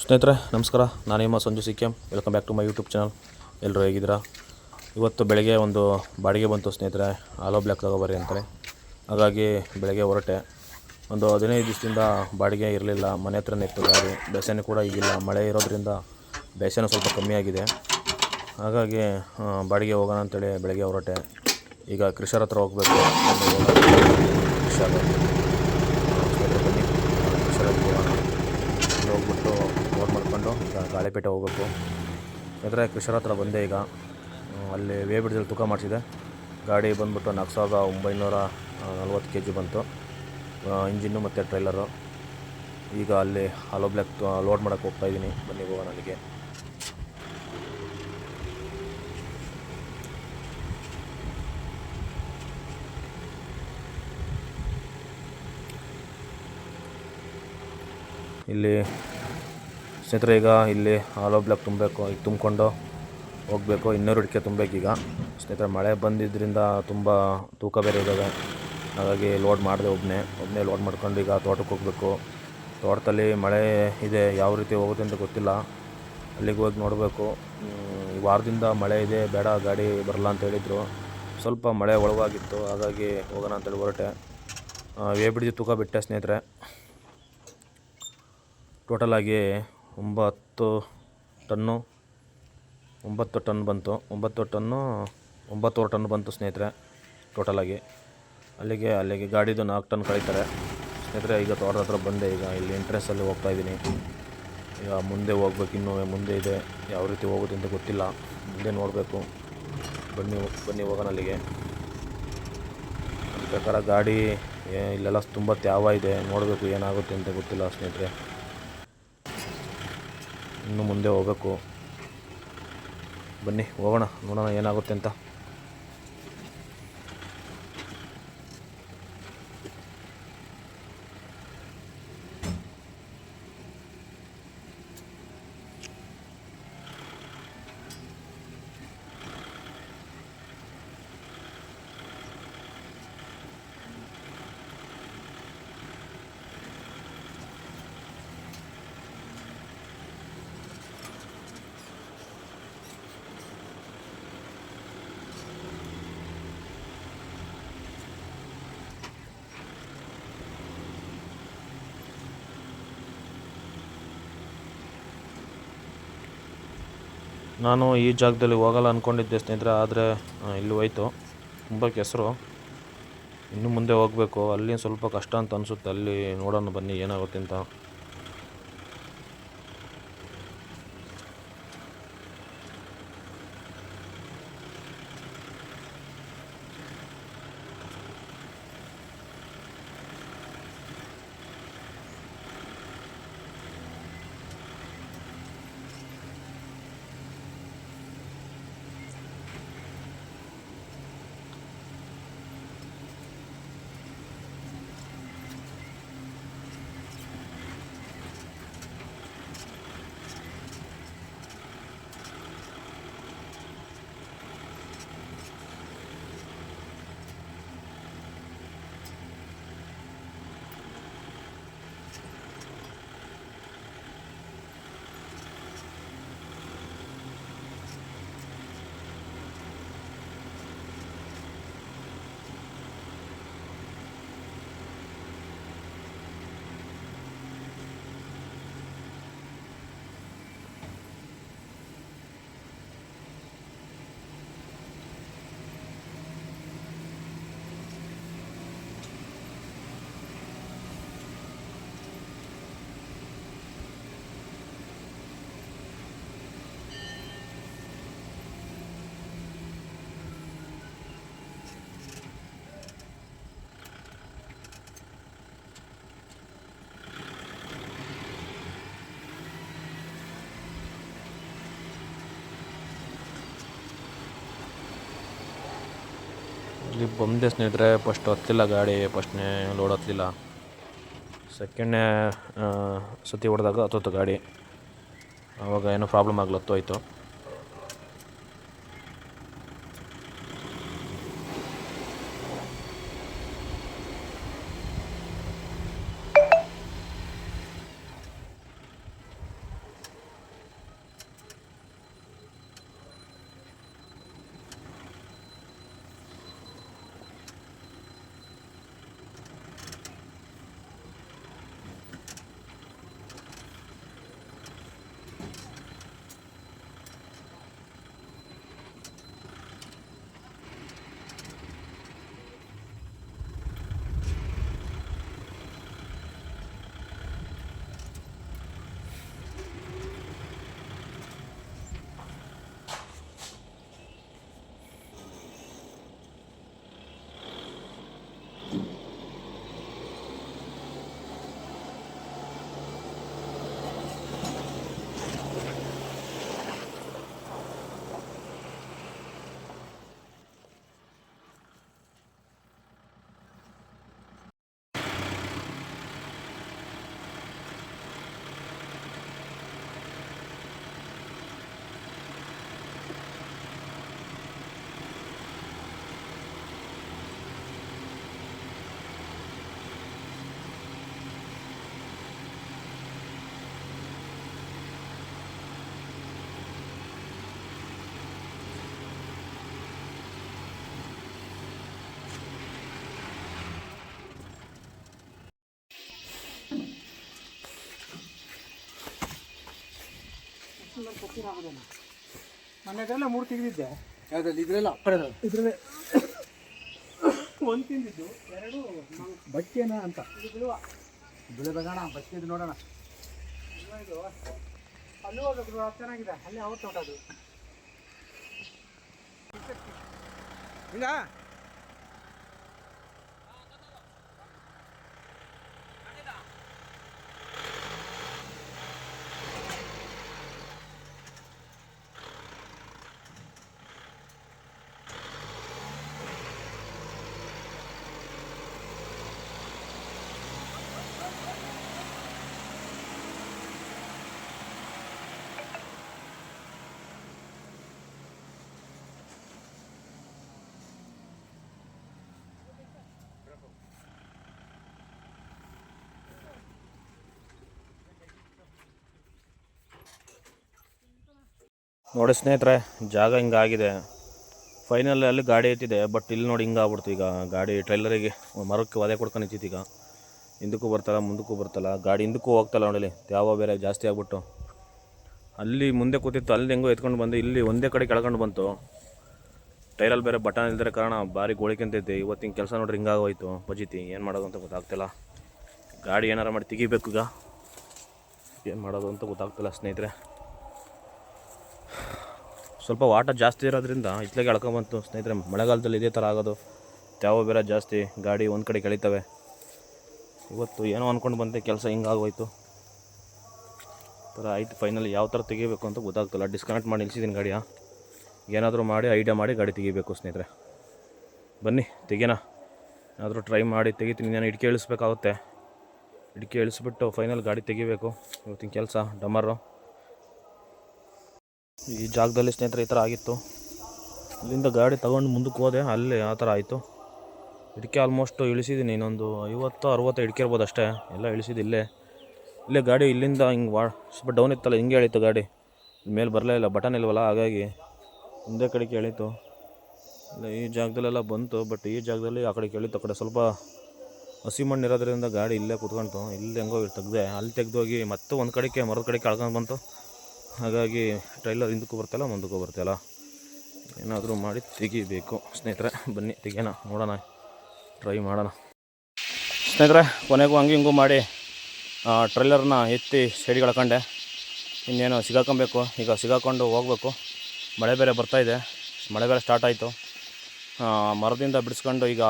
ಸ್ನೇಹಿತರೆ, ನಮಸ್ಕಾರ. ನಾನು ನಿಮ್ಮ Sanju C Sikkim welcome back to my YouTube channel ಎಲ್ಲರೂ ಹೇಗಿದ್ದೀರಾ? ಇವತ್ತು ಬೆಳಗ್ಗೆ ಒಂದು ಬಾಡಿಗೆ ಬಂತು ಸ್ನೇಹಿತರೆ. ಆಲೋ ಬ್ಲ್ಯಾಕ್ ತಗೋಬರ್ರಿ ಅಂತಾರೆ ಹಾಗಾಗಿ ಬೆಳಗ್ಗೆ ಹೊರಟೆ. ಒಂದು ಹದಿನೈದು ದಿವಸದಿಂದ ಬಾಡಿಗೆ ಇರಲಿಲ್ಲ. ಮನೆ ಹತ್ರನೇ ಇತ್ತು ಗಾಡಿ. ಬೇಸನೆ ಕೂಡ ಈಗಿಲ್ಲ. ಮಳೆ ಇರೋದ್ರಿಂದ ಬೇಸನ ಸ್ವಲ್ಪ ಕಮ್ಮಿಯಾಗಿದೆ ಹಾಗಾಗಿ ಬಾಡಿಗೆ ಹೋಗೋಣ ಅಂತೇಳಿ ಬೆಳಗ್ಗೆ ಹೊರಟೆ. ಈಗ ಕೃಷರ ಹತ್ರ ಹೋಗಬೇಕು. ಬನ್ನಿ ಹೋಗ್ಬಿಟ್ಟು ಓಟ್ ಮಾಡಿಕೊಂಡು ಈಗ ಗಾಳಿಪೇಟೆ ಹೋಗ್ಬೇಕು. ಯಾಕಂದರೆ ಕೃಷರ ಹತ್ರ ಬಂದೆ ಈಗ. ಅಲ್ಲಿ ವೇ ಬ್ರಿಡ್ಜಲ್ಲಿ ತೂಕ ಮಾಡಿಸಿದೆ. ಗಾಡಿ ಬಂದುಬಿಟ್ಟು ನಾಲ್ಕು ಸಾವಿರದ ಒಂಬೈನೂರ ನಲ್ವತ್ತು ಕೆ ಜಿ ಬಂತು. ಇಂಜಿನ್ನು ಮತ್ತು ಟ್ರೈಲರು. ಈಗ ಅಲ್ಲಿ ಹಲೋ ಬ್ಲ್ಯಾಕ್ ಲೋಡ್ ಮಾಡೋಕ್ಕೆ ಹೋಗ್ತಾ ಇದ್ದೀನಿ. ಬನ್ನಿ, ಹೋಗೋಣ ಅಲ್ಲಿಗೆ. ಇಲ್ಲಿ ಸ್ನೇಹಿತರೆ, ಈಗ ಇಲ್ಲಿ ಆಲೋ ಬ್ಲಾಕ್ ತುಂಬಬೇಕು, ಈಗ ತುಂಬಿಕೊಂಡು ಹೋಗಬೇಕು. ಇನ್ನೂರು ತುಂಬಬೇಕು ಈಗ. ಸ್ನೇಹಿತರೆ, ಮಳೆ ಬಂದಿದ್ದರಿಂದ ತುಂಬ ತೂಕ ಬೇರೆ ಇದ್ದಾವೆ ಹಾಗಾಗಿ ಲೋಡ್ ಮಾಡಿದೆ ಒಬ್ಬನೇ ಒಬ್ಬನೇ ಲೋಡ್ ಮಾಡ್ಕೊಂಡು ಈಗ ತೋಟಕ್ಕೆ ಹೋಗಬೇಕು. ತೋಟದಲ್ಲಿ ಮಳೆ ಇದೆ, ಯಾವ ರೀತಿ ಹೋಗುತ್ತೆ ಅಂತ ಗೊತ್ತಿಲ್ಲ. ಅಲ್ಲಿಗೆ ಹೋಗಿ ನೋಡಬೇಕು. ಈ ವಾರದಿಂದ ಮಳೆ ಇದೆ, ಬೇಡ, ಗಾಡಿ ಬರಲ್ಲ ಅಂತ ಹೇಳಿದರು. ಸ್ವಲ್ಪ ಮಳೆ ಒಳಗಾಗಿತ್ತು ಹಾಗಾಗಿ ಹೋಗೋಣ ಅಂತೇಳಿ ಹೊರಟೆ. ವೇ ಬ್ರಿಡ್ಜ್ ತೂಕ ಬಿಟ್ಟೆ ಸ್ನೇಹಿತರೆ. ಟೋಟಲಾಗಿ ಒಂಬತ್ತು ಟನ್ನು, ಒಂಬತ್ತು ಟನ್ ಬಂತು. ಒಂಬತ್ತು ಟನ್ನು, ಒಂಬತ್ತುವರೆ ಟನ್ ಬಂತು ಸ್ನೇಹಿತರೆ ಟೋಟಲಾಗಿ ಅಲ್ಲಿಗೆ ಅಲ್ಲಿಗೆ ಗಾಡಿದು ನಾಲ್ಕು ಟನ್ ಕಳೀತಾರೆ. ಸ್ನೇಹಿತರೆ, ಈಗ ತೋಟದ ಹತ್ರ ಬಂದೆ. ಈಗ ಇಲ್ಲಿ ಎಂಟ್ರೆನ್ಸಲ್ಲಿ ಹೋಗ್ತಾ ಇದ್ದೀನಿ. ಈಗ ಮುಂದೆ ಹೋಗ್ಬೇಕು, ಇನ್ನೂ ಮುಂದೆ ಇದೆ. ಯಾವ ರೀತಿ ಹೋಗುತ್ತೆ ಅಂತ ಗೊತ್ತಿಲ್ಲ. ಮುಂದೆ ನೋಡಬೇಕು. ಬನ್ನಿ ಬನ್ನಿ ಹೋಗೋಣ ಅಲ್ಲಿಗೆ. ಪ್ರಕಾರ ಗಾಡಿ ಇಲ್ಲೆಲ್ಲ ತುಂಬ ತ್ಯಾವ ಇದೆ. ನೋಡಬೇಕು ಏನಾಗುತ್ತೆ ಅಂತ ಗೊತ್ತಿಲ್ಲ ಸ್ನೇಹಿತರೆ. ಇನ್ನು ಮುಂದೆ ಹೋಗಬೇಕು. ಬನ್ನಿ ಹೋಗೋಣ ನೋಡೋಣ ಏನಾಗುತ್ತೆ ಅಂತ. ನಾನು ಈ ಜಾಗದಲ್ಲಿ ಹೋಗಲ್ಲ ಅಂದ್ಕೊಂಡಿದ್ದೆ ಸ್ನೇಹಿತರೆ, ಆದರೆ ಇಲ್ಲಿ ಹೋಯ್ತು. ತುಂಬ ಕೆಸರು. ಇನ್ನು ಮುಂದೆ ಹೋಗಬೇಕು. ಅಲ್ಲಿ ಸ್ವಲ್ಪ ಕಷ್ಟ ಅಂತ ಅನಿಸುತ್ತೆ. ಅಲ್ಲಿ ನೋಡೋಣ ಬನ್ನಿ, ಏನಾಗುತ್ತೆ ಅಂತ. ಇಲ್ಲಿ ಬಂದೆ ಸ್ನೇಹಿತರೆ ಫಸ್ಟ್ ಹತ್ತಿಲ್ಲ ಗಾಡಿ ಫಸ್ಟ್ನೇ ಲೋಡ್ ಹತ್ತಲಿಲ್ಲ. ಸೆಕೆಂಡ್ನೇ ಸತಿ ಹೊಡೆದಾಗ ಹತ್ತೋತು ಗಾಡಿ. ಆವಾಗ ಏನೋ ಪ್ರಾಬ್ಲಮ್ ಆಗ್ಲಿ ಹತ್ತೋಯ್ತು ಮನೆಗೆಲ್ಲ ಮೂರು ತೆಗೆದಿದ್ದೆ ಯಾವ್ದ್ರಲ್ಲಿ? ಇದ್ರೆಲ್ಲ ಇದ್ರಲ್ಲೇ. ಒಂದು ತಿಂದಿದ್ದು ಎರಡು ಬಟ್ಟೆನ ಅಂತ. ಬೆಳೆ ಬೇಕಣ ಬಸ್ಸಿದ್ದು ನೋಡೋಣ. ಇದು ಅಲ್ಲಿ ಹೋಗ್ಬೇಕು ಚೆನ್ನಾಗಿದೆ. ಅಲ್ಲಿ ಅವತ್ತು ಹೊಟ್ಟದು ಹಿಂಗ ನೋಡಿ ಸ್ನೇಹಿತರೆ, ಜಾಗ ಹಿಂಗಾಗಿದೆ. ಫೈನಲ್ ಅಲ್ಲಿ ಗಾಡಿ ಎತ್ತಿದೆ ಬಟ್ ಇಲ್ಲಿ ನೋಡಿ ಹಿಂಗೆ ಆಗ್ಬಿಡ್ತು ಈಗ. ಗಾಡಿ ಟ್ರೈಲರಿಗೆ ಮರಕ್ಕೆ ಒದೆ ಕೊಡ್ಕೊಂಡು ನಿಂತಿತ್ತು ಈಗ. ಹಿಂದಕ್ಕೂ ಬರ್ತಲ್ಲ ಮುಂದಕ್ಕೂ ಬರ್ತಲ್ಲ ಗಾಡಿ ಹಿಂದಕ್ಕೂ ಹೋಗ್ತಲ್ಲ ನೋಡಲಿ ಯಾವ ಬೇರೆ ಜಾಸ್ತಿ ಆಗ್ಬಿಟ್ಟು. ಅಲ್ಲಿ ಮುಂದೆ ಕೂತಿತ್ತು, ಅಲ್ಲಿ ಹೆಂಗೋ ಎತ್ಕೊಂಡು ಬಂದು, ಇಲ್ಲಿ ಒಂದೇ ಕಡೆ ಕೆಳ್ಕೊಂಡು ಬಂತು. ಟೈರಲ್ಲಿ ಬೇರೆ ಬಟನ್ ಇಲ್ದಿರೋ ಕಾರಣ ಭಾರಿ ಗೋಳಿಕೆಂತೈತಿ ಇವತ್ತಿನ ಕೆಲಸ ನೋಡ್ರಿ ಹಿಂಗಾಗೋಯ್ತು. ಬಜಿತಿ ಏನು ಮಾಡೋದು ಅಂತ ಗೊತ್ತಾಗ್ತಿಲ್ಲ. ಗಾಡಿ ಏನಾರ ಮಾಡಿ ತೆಗಿಬೇಕು ಈಗ. ಏನು ಮಾಡೋದು ಅಂತ ಗೊತ್ತಾಗ್ತಿಲ್ಲ ಸ್ನೇಹಿತರೆ. ಸ್ವಲ್ಪ ವಾಟ ಜಾಸ್ತಿ ಇರೋದ್ರಿಂದ ಇತ್ಲಾಗೆ ಎಳ್ಕೊಂಬಂತು ಸ್ನೇಹಿತರೆ, ಮಳೆಗಾಲದಲ್ಲಿ ಇದೇ ಥರ ಆಗೋದು. ತ್ಯಾವ ಬೇರೆ ಜಾಸ್ತಿ, ಗಾಡಿ ಒಂದು ಕಡೆ ಕೆಳಿತವೆ. ಇವತ್ತು ಏನೋ ಅಂದ್ಕೊಂಡು ಬಂದೆ, ಕೆಲಸ ಹಿಂಗಾಗೋಯ್ತು ಥರ ಆಯ್ತು ಫೈನಲಿ ಯಾವ ಥರ ತೆಗಿಬೇಕು ಅಂತ ಗೊತ್ತಾಗ್ತಿಲ್ಲ. ಡಿಸ್ಕನೆಕ್ಟ್ ಮಾಡಿ ನಿಲ್ಸಿದ್ದೀನಿ ಗಾಡಿಯ. ಏನಾದರೂ ಮಾಡಿ, ಐಡಿಯಾ ಮಾಡಿ ಗಾಡಿ ತೆಗಿಬೇಕು ಸ್ನೇಹಿತರೆ. ಬನ್ನಿ, ತೆಗಿಯೋಣ. ಏನಾದರೂ ಟ್ರೈ ಮಾಡಿ, ತೆಗಿತೀನಿ. ನಾನು ಇಡ್ಕೆ ಇಳಿಸ್ಬೇಕಾಗುತ್ತೆ. ಇಡ್ಕೆ ಇಳಿಸ್ಬಿಟ್ಟು ಫೈನಲ್ ಗಾಡಿ ತೆಗಿಬೇಕು. ಇವತ್ತಿನ ಕೆಲಸ ಡಮರು ಈ ಜಾಗದಲ್ಲಿ ಸ್ನೇಹಿತರೆ ಈ ಥರ ಆಗಿತ್ತು. ಇಲ್ಲಿಂದ ಗಾಡಿ ತಗೊಂಡು ಮುಂದಕ್ಕೆ ಹೋದೆ, ಅಲ್ಲಿ ಆ ಥರ ಆಯಿತು. ಇಡಕೆ ಆಲ್ಮೋಸ್ಟ್ ಇಳಿಸಿದ್ದೀನಿ, ಇನ್ನೊಂದು ಐವತ್ತು, ಅರುವತ್ತು ಇಡಕೆ ಇರ್ಬೋದು ಅಷ್ಟೇ. ಎಲ್ಲ ಇಳಿಸಿದ್ದು ಇಲ್ಲೇ. ಇಲ್ಲೇ ಗಾಡಿ ಇಲ್ಲಿಂದ ಹಿಂಗೆ ವಾ ಸ್ವಲ್ಪ ಡೌನ್ ಇತ್ತಲ್ಲ, ಹಿಂಗೆ ಎಳೀತು ಗಾಡಿ. ಮೇಲೆ ಬರಲೇ ಇಲ್ಲ ಬಟನ್ ಇಲ್ವಲ್ಲ, ಹಾಗಾಗಿ ಒಂದೇ ಕಡೆಗೆ ಎಳೀತು. ಇಲ್ಲ, ಈ ಜಾಗದಲ್ಲೆಲ್ಲ ಬಂತು ಬಟ್ ಈ ಜಾಗದಲ್ಲಿ ಆ ಕಡೆಗೆ ಎಳೀತು ಆ ಕಡೆ ಸ್ವಲ್ಪ ಹಸಿ ಮಣ್ಣು ಇರೋದ್ರಿಂದ ಗಾಡಿ ಇಲ್ಲೇ ಕುತ್ಕೊಂತು ಇಲ್ಲಿ ಹೆಂಗೋ ತೆಗ್ದೆ, ಅಲ್ಲಿ ತೆಗೆದೋಗಿ ಮತ್ತೆ ಒಂದು ಕಡೆಗೆ, ಮರದ ಕಡೆಗೆ ಕಳ್ಕೊಂಡು ಬಂತು. ಹಾಗಾಗಿ ಟ್ರೈಲರ್ ಹಿಂದಕ್ಕೂ ಬರ್ತಲ್ಲ ಮುಂದಕ್ಕೂ ಬರ್ತಲ್ಲ ಏನಾದರೂ ಮಾಡಿ ತೆಗಿಬೇಕು. ಸ್ನೇಹಿತರೆ, ಬನ್ನಿ, ತೆಗಿಯೋಣ, ನೋಡೋಣ ಟ್ರೈ ಮಾಡೋಣ. ಸ್ನೇಹಿತರೆ, ಕೊನೆಗೂ ಹಂಗೆ ಹಿಂಗೂ ಮಾಡಿ ಟ್ರೈಲರ್ನ ಎತ್ತಿ ಸೈಡಿಗೆ ಹಾಕೊಂಡೆ. ಇನ್ನೇನು ಸಿಗಾಕೊಬೇಕು. ಈಗ ಸಿಗಾಕೊಂಡು ಹೋಗ್ಬೇಕು. ಮಳೆ ಬೇರೆ ಬರ್ತಾಯಿದೆ ಮಳೆ ಬೇರೆ ಸ್ಟಾರ್ಟ್ ಆಯಿತು. ಮರದಿಂದ ಬಿಡಿಸ್ಕೊಂಡು ಈಗ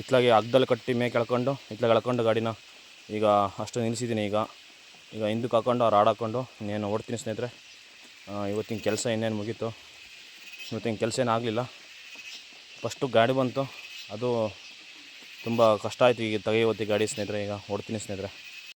ಇತ್ಲಾಗೆ ಅಗ್ದಲ್ಲಿ ಕಟ್ಟಿ ಮೇಕೆ ಎಳ್ಕೊಂಡು ಇತ್ಲಾಗೆ ಎಳ್ಕೊಂಡು ಗಾಡಿನ ಈಗ ಅಷ್ಟು ನಿಲ್ಲಿಸಿದ್ದೀನಿ ಈಗ. ಈಗ ಹಿಂದಕ್ಕೆ ಹಾಕೊಂಡು ಅವ್ರು ಆಡಾಕೊಂಡು ಇನ್ನೇನು ಓಡ್ತೀನಿ ಸ್ನೇಹಿತರೆ. ಇವತ್ತಿನ ಕೆಲಸ ಇನ್ನೇನು ಮುಗೀತು. ಇವತ್ತಿನ ಕೆಲಸ ಏನು ಆಗಲಿಲ್ಲ. ಫಸ್ಟು ಗಾಡಿ ಬಂತು. ಅದು ತುಂಬ ಕಷ್ಟ ಆಯಿತು. ಈಗ ತೆಗೆಯುವತ್ತಿ ಗಾಡಿ ಸ್ನೇಹಿತರೆ, ಈಗ ಓಡ್ತೀನಿ ಸ್ನೇಹಿತರೆ.